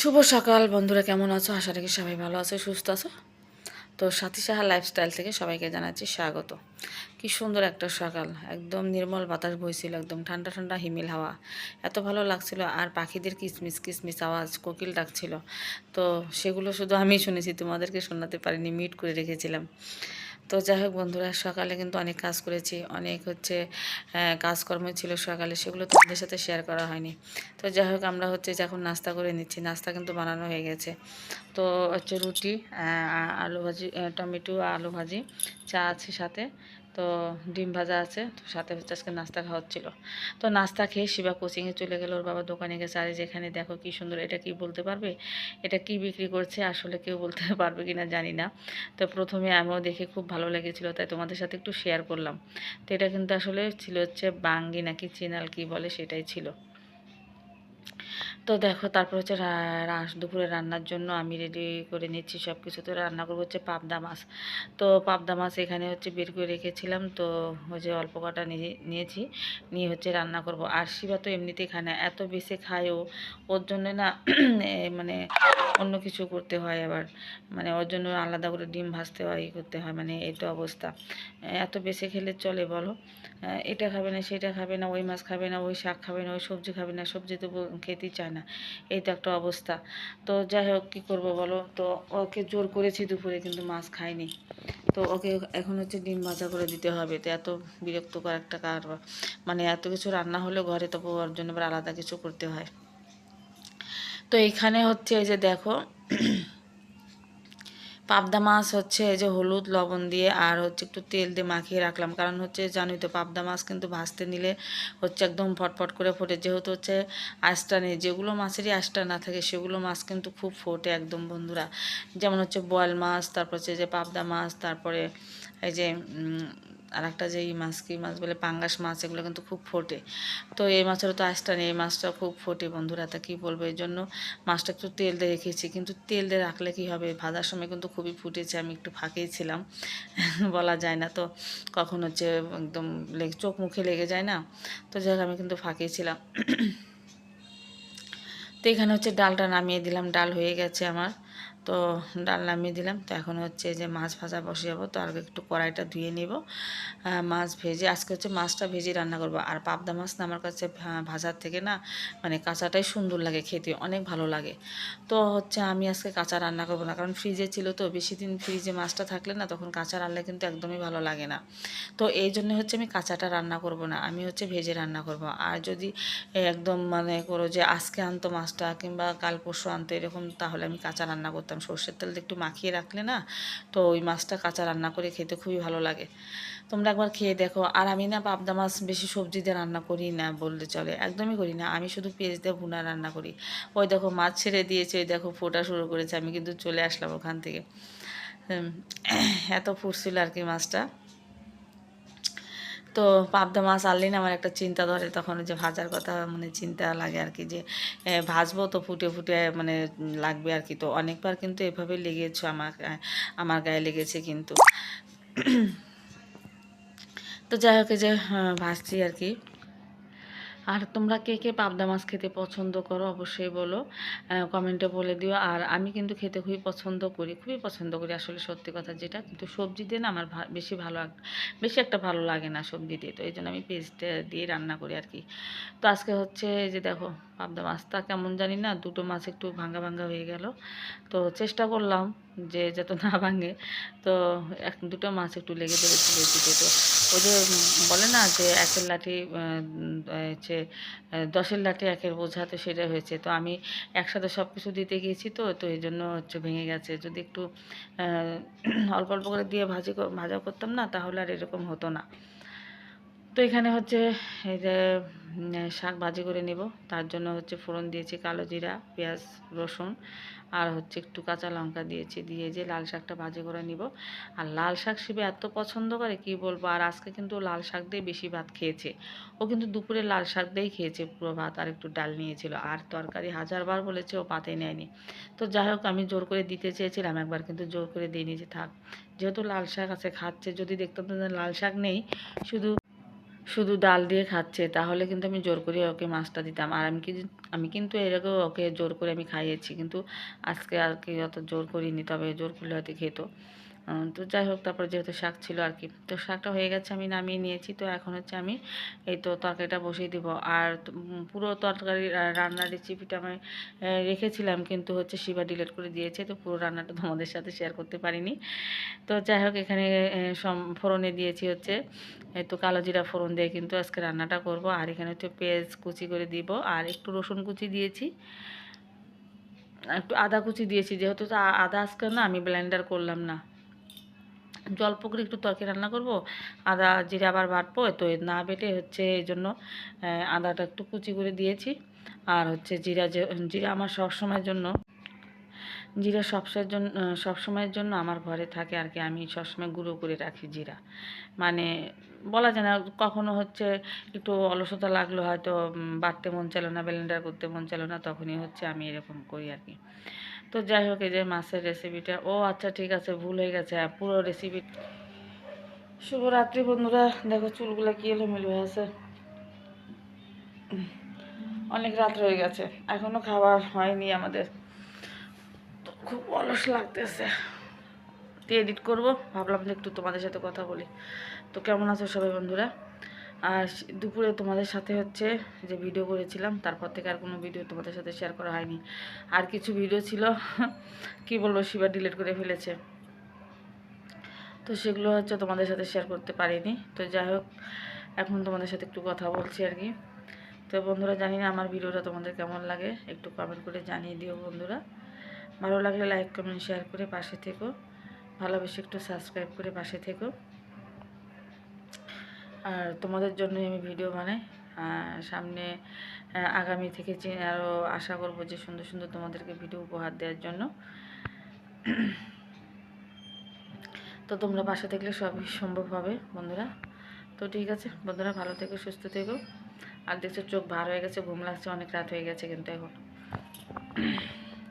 শুভ সকাল, বন্ধুরা কেমন আছো? আশা রাখি সবাই ভালো আছো, সুস্থ আছো? তো সাথী সাহা লাইফস্টাইল থেকে সবাইকে জানাচ্ছি স্বাগত। কি সুন্দর একটা সকাল, একদম নির্মল বাতাস বইছিল, একদম ঠান্ডা ঠান্ডা হিমেল হাওয়া। এত ভালো লাগছিল, আর পাখিদের কিসমিস কিসমিস আওয়াজ, কোকিল ডাকছিল। তো সেগুলো শুধু আমি শুনেছি, তোমাদেরকে শোনাতে পারিনি মিট করে রেখেছিলাম। তো যাই হোক বন্ধুরা, সকালে কিন্তু অনেক কাজ করেছি। অনেক হচ্ছে কাজকর্ম ছিল সকালে, সেগুলো তোমাদের সাথে শেয়ার করা হয়নি। তো যাই হোক আমরা হচ্ছে যে এখন নাস্তা করে নিচ্ছি। নাস্তা কিন্তু বানানো হয়ে গেছে। তো হচ্ছে রুটি আলু ভাজি টমেটো, আলু ভাজি, চা আছে সাথে। তো ডিম ভাজা আছে, তো সাথে হচ্ছে আজকে নাস্তা খাওয়া হচ্ছিল। তো নাস্তা খেয়ে শিবা কোচিংয়ে চলে গেল, ওর বাবা দোকানে গেছে। আর যেখানে দেখো কি সুন্দর, এটা কি বলতে পারবে? এটা কি বিক্রি করছে? আসলে কেউ বলতে পারবে কি না জানি না। তো প্রথমে আমিও দেখে খুব ভালো লেগেছিল, তাই তোমাদের সাথে একটু শেয়ার করলাম। তো এটা কিন্তু আসলে ছিল হচ্ছে বাঙ্গি নাকি চিনাল কি বলে সেটাই ছিল। তো দেখো, তারপর হচ্ছে দুপুরে রান্নার জন্য আমি রেডি করে নিচ্ছি সব কিছু তো রান্না করব হচ্ছে পাবদা মাছ। তো পাবদা মাছ এখানে হচ্ছে বের করে রেখেছিলাম। তো যে অল্প কটা নিয়ে, নিয়েছি, নিয়ে হচ্ছে রান্না করব। আর শিবা তো এমনিতেই খায় না, এত বেশি খায় ও। ওর জন্য না মানে অন্য কিছু করতে হয় আবার। মানে ওর জন্য আলাদা করে ডিম ভাজতে হয় করতে হয় মানে এই তো অবস্থা। এত বেশি খেলে চলে বলো। এটা খাবে না, সেটা খাবে না, ওই মাছ খাবে না, ওই শাক খাবে না, ওই সবজি খাবে না, সবজি তো খেতেই চায় না। এই তো একটা অবস্থা। তো যাই হোক, কী করব বলো? তো ওকে জোর করেছি দুপুরে, কিন্তু মাছ খায়নি তো ওকে এখন হচ্ছে ডিম ভাজা করে দিতে হবে। তো এত বিরক্তকর একটা কারবার। মানে এত কিছু রান্না হলে ঘরে তো ওর জন্য আলাদা কিছু করতে হয়। তো এখানে হচ্ছে এই যে দেখো পাবদা মাছ হচ্ছে এই যে হলুদ লবণ দিয়ে আর হচ্ছে একটু তেল দিয়ে মাখিয়ে রাখলাম। কারণ হচ্ছে জানোই তো পাবদা মাছ কিন্তু ভাজতে নিলে হচ্ছে একদম ফটফট করে ফোটে। যেহেতু হচ্ছে আঁশটা নেই, যেগুলো মাছেরই আঁশটা না থাকে সেগুলো মাছ কিন্তু খুব ফোটে একদম বন্ধুরা। যেমন হচ্ছে বোয়াল মাছ, তারপর হচ্ছে যে পাবদা মাছ, তারপরে এই যে আর একটা যে এই মাছ, কি মাছ বলে, পাঙ্গাস মাছ, এগুলো কিন্তু খুব ফোটে। তো এই মাছেরও তো আঁশটা নেই, এই মাছটা খুব ফোটে বন্ধুরা, তা কী বলব? এই জন্য মাছটা একটু তেল দিয়ে রেখেছি। কিন্তু তেল দিয়ে রাখলে কি হবে? ভাজার সময় কিন্তু খুবই ফুটেছে, আমি একটু ফাঁকেই ছিলাম, বলা যায় না। তো কখন হচ্ছে একদম চোখ মুখে লেগে যায় না? তো যাই আমি কিন্তু ফাঁকেই ছিলাম। তো এখানে হচ্ছে ডালটা নামিয়ে দিলাম, ডাল হয়ে গেছে আমার। তো ডাল নামিয়ে দিলাম। তো এখন হচ্ছে যে মাছ ভাজা বসে যাব তো আর একটু কড়াইটা ধুয়ে নিব। মাছ ভেজে, আজকে হচ্ছে মাছটা ভেজে রান্না করব। আর পাবদা মাছ না আমার কাছে ভাজার থেকে না মানে কাঁচাটাই সুন্দর লাগে খেতে, অনেক ভালো লাগে। তো হচ্ছে আমি আজকে কাঁচা রান্না করব না, কারণ ফ্রিজে ছিল তো, বেশি দিন ফ্রিজে মাছটা থাকলে না তখন কাঁচা রান্না কিন্তু একদমই ভালো লাগে না। তো এই জন্য হচ্ছে আমি কাঁচাটা রান্না করব না, আমি হচ্ছে ভেজে রান্না করব। আর যদি একদম মানে করো যে আজকে আনতো মাছটা কিংবা কাল পরশু আনতো এরকম, তাহলে আমি কাঁচা রান্না করতাম। সর্ষের তেল একটু মাখিয়ে রাখলে না, তো ওই মাছটা কাঁচা রান্না করে খেতে খুবই ভালো লাগে। তোমরা একবার খেয়ে দেখো। আর আমি না পাবদা মাছ বেশি সবজি দিয়ে রান্না করি না বললে চলে। একদমই করি না। আমি শুধু পেঁয়াজ দিয়ে ভুনা রান্না করি। ওই দেখো মাছ ছেড়ে দিয়েছে, ওই দেখো ফোটা শুরু করেছে। আমি কিন্তু চলে আসলাম ওখান থেকে। এত ফুটছিল আর কি মাছটা। তো পাবদা মাছ আনলেন আমার একটা চিন্তা ধরে তখন যে ভাজার কথা মানে চিন্তা লাগে আর কি যে ভাজবো তো ফুটে ফুটে মানে লাগবে আর কি। তো অনেকবার কিন্তু এভাবে লেগেছো আমার আমার গায়ে লেগেছে কিন্তু। তো যাই হোক যে আহ, ভাজছি আর কি। আর তোমরা কে কে পাবদা মাছ খেতে পছন্দ করো অবশ্যই বলো কমেন্টে বলে দিও। আর আমি কিন্তু খেতে খুবই পছন্দ করি, খুবই পছন্দ করি আসলে সত্যি কথা যেটা, কিন্তু সবজি দিয়ে না আমার বেশি ভালো বেশি একটা ভালো লাগে না সবজি দিয়ে, তো এই জন্য আমি পেস্ট দিয়ে রান্না করি আর কি। তো আজকে হচ্ছে যে দেখো পাবদা মাছটা কেমন জানি না, দুটো মাছ একটু ভাঙ্গা ভাঙ্গা হয়ে গেল। তো চেষ্টা করলাম যে যাতে না ভাঙে। তো এক দুটো মাছ একটু লেগে ধরেছিল দিতে তো ওই যে বলে না যে একের লাঠি হচ্ছে দশের লাঠি একের বোঝা, তো সেটা হয়েছে। তো আমি একসাথে সব কিছু দিতে গিয়েছি তো তো এই জন্য হচ্ছে ভেঙে গেছে। যদি একটু অল্প অল্প করে দিয়ে ভাজি ভাজা করতাম না, তাহলে আর এরকম হতো না। এখানে হচ্ছে, এই যে শাক ভাজি করে নেব। তার জন্য হচ্ছে ফোড়ন দিয়েছি কালো জিরা, পেঁয়াজ, রসুন, আর হচ্ছে একটু কাঁচা লঙ্কা দিয়েছি। দিয়ে যে লাল শাকটা ভাজি করে নিব। আর লাল শাক শিবে এত পছন্দ করে, কি বলব? আর আজকে কিন্তু লাল শাক দিয়ে বেশি ভাত খেয়েছে। ও কিন্তু দুপুরে লাল শাক দিয়েই খেয়েছে পুরো ভাত, আর একটু ডাল নিয়েছিল। আর তরকারি হাজারবার বলেছে, ও পাতে নেয়নি। তো যাই হোক, আমি জোর করে দিতে চেয়েছিলাম, একবার কিন্তু জোর করে দিইনি যে থাক। যেহেতু লাল শাক আছে, খাচ্ছে। যদি দেখতাম লাল শাক নেই, শুধু শুধু ডাল দিয়ে খাচ্ছে, তাহলে কিন্তু আমি জোর করে ওকে মাছটা দিতাম। আর আমি কি, আমি কিন্তু এরকম ওকে জোর করে আমি খাইয়েছি, কিন্তু আজকে আর কি অত জোর করিনি, তবে জোর করলে হয়তো খেত। তো যাই হোক, তারপর যেহেতু শাক ছিল আর কি। তো শাকটা হয়ে গেছে, আমি নামিয়ে নিয়েছি। তো এখন হচ্ছে আমি এই তো তরকারিটা বসিয়ে দিব। আর পুরো তরকারি রান্নার রেসিপিটা আমি রেখেছিলাম, কিন্তু হচ্ছে শিবা ডিলিট করে দিয়েছে। তো পুরো রান্নাটা তোমাদের সাথে শেয়ার করতে পারিনি। তো যাই হোক, এখানে ফোড়নে দিয়েছি হচ্ছে, এই তো কালো জিরা ফোড়ন দিয়ে কিন্তু আজকে রান্নাটা করব। আর এখানে হচ্ছে পেঁয়াজ কুচি করে দিব। আর একটু রসুন কুচি দিয়েছি। একটু আদা কুচি দিয়েছি। যেহেতু আদা আজকে না আমি ব্লেন্ডার করলাম না। জল্প করে একটু তরকারি রান্না করব, আদা জিরে আবার বাটবো, তো না বেটে হচ্ছে এই জন্য আদাটা একটু কুচি করে দিয়েছি, আর হচ্ছে জিরা যে, জিরা আমার সবসময়ের জন্য। জিরা সবসময়ের জন্য সবসময়ের জন্য আমার ঘরে থাকে আর কি, আমি সবসময় গুঁড়ো করে রাখি জিরা। মানে বলা যায় না, কখনো হচ্ছে একটু অলসতা লাগল হয়তো বাটতে মন চাইলো না ব্লেন্ডার করতে মন চাইলো না, তখনই হচ্ছে আমি এরকম করি আর কি। তো যাই হোক, এই যে মাছের রেসিপিটা ও আচ্ছা ঠিক আছে, ভুল হয়ে গেছে, পুরো রেসিপি শুভরাত্রি বন্ধুরা, দেখো চুলগুলো কি এলোমেলো হয়ে আছে অনেক রাত হয়ে গেছে এখনও খাবার হয়নি আমাদের। খুব অলস লাগতেছে। এডিট করব। ভাবলাম যে একটু তোমাদের সাথে কথা বলি। তো কেমন আছো সবাই বন্ধুরা? আর দুপুরে তোমাদের সাথে হচ্ছে যে ভিডিও করেছিলাম, তারপর থেকে আর কোনো ভিডিও তোমাদের সাথে শেয়ার করা হয়নি। আর কিছু ভিডিও ছিল, কি বলব, শিবা ডিলিট করে ফেলেছে। তো সেগুলো হচ্ছে তোমাদের সাথে শেয়ার করতে পারিনি। তো যাই হোক, এখন তোমাদের সাথে একটু কথা বলছি আর কি। তো বন্ধুরা, জানি না আমার ভিডিওটা তোমাদের কেমন লাগে। একটু কমেন্ট করে জানিয়ে দিও বন্ধুরা। ভালো লাগলে লাইক, কমেন্ট, শেয়ার করে পাশে থেকো। ভালোবেসে একটু সাবস্ক্রাইব করে পাশে থেকো। আর তোমাদের জন্যই আমি ভিডিও বানাই। সামনে আগামী থেকে আরও আশা করব যে সুন্দর সুন্দর তোমাদেরকে ভিডিও উপহার দেওয়ার জন্য। তো তোমরা পাশে থাকলে সবই সম্ভব হবে, বন্ধুরা। তো ঠিক আছে, বন্ধুরা ভালো থেকো, সুস্থ থেকো। আর দেখছ চোখ ভার হয়ে গেছে, ঘুম লাগছে, অনেক রাত হয়ে গেছে কিন্তু এখন।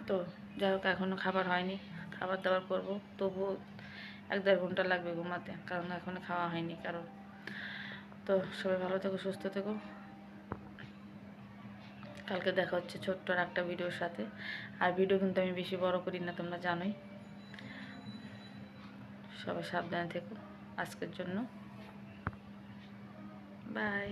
তো যাই হোক এখনও খাবার হয়নি। খাবার দাবার করব। তবুও এক দেড় ঘণ্টা লাগবে ঘুমাতে, কারণ এখনও খাওয়া হয়নি কারণ তো সবাই ভালো থেকো, সুস্থ থেকো। কালকে দেখা হচ্ছে ছোট্ট আর একটা ভিডিওর সাথে। আর ভিডিও কিন্তু আমি বেশি বড় করি না, তোমরা জানোই। সবাই সাবধানে থেকো। আজকের জন্য। বাই।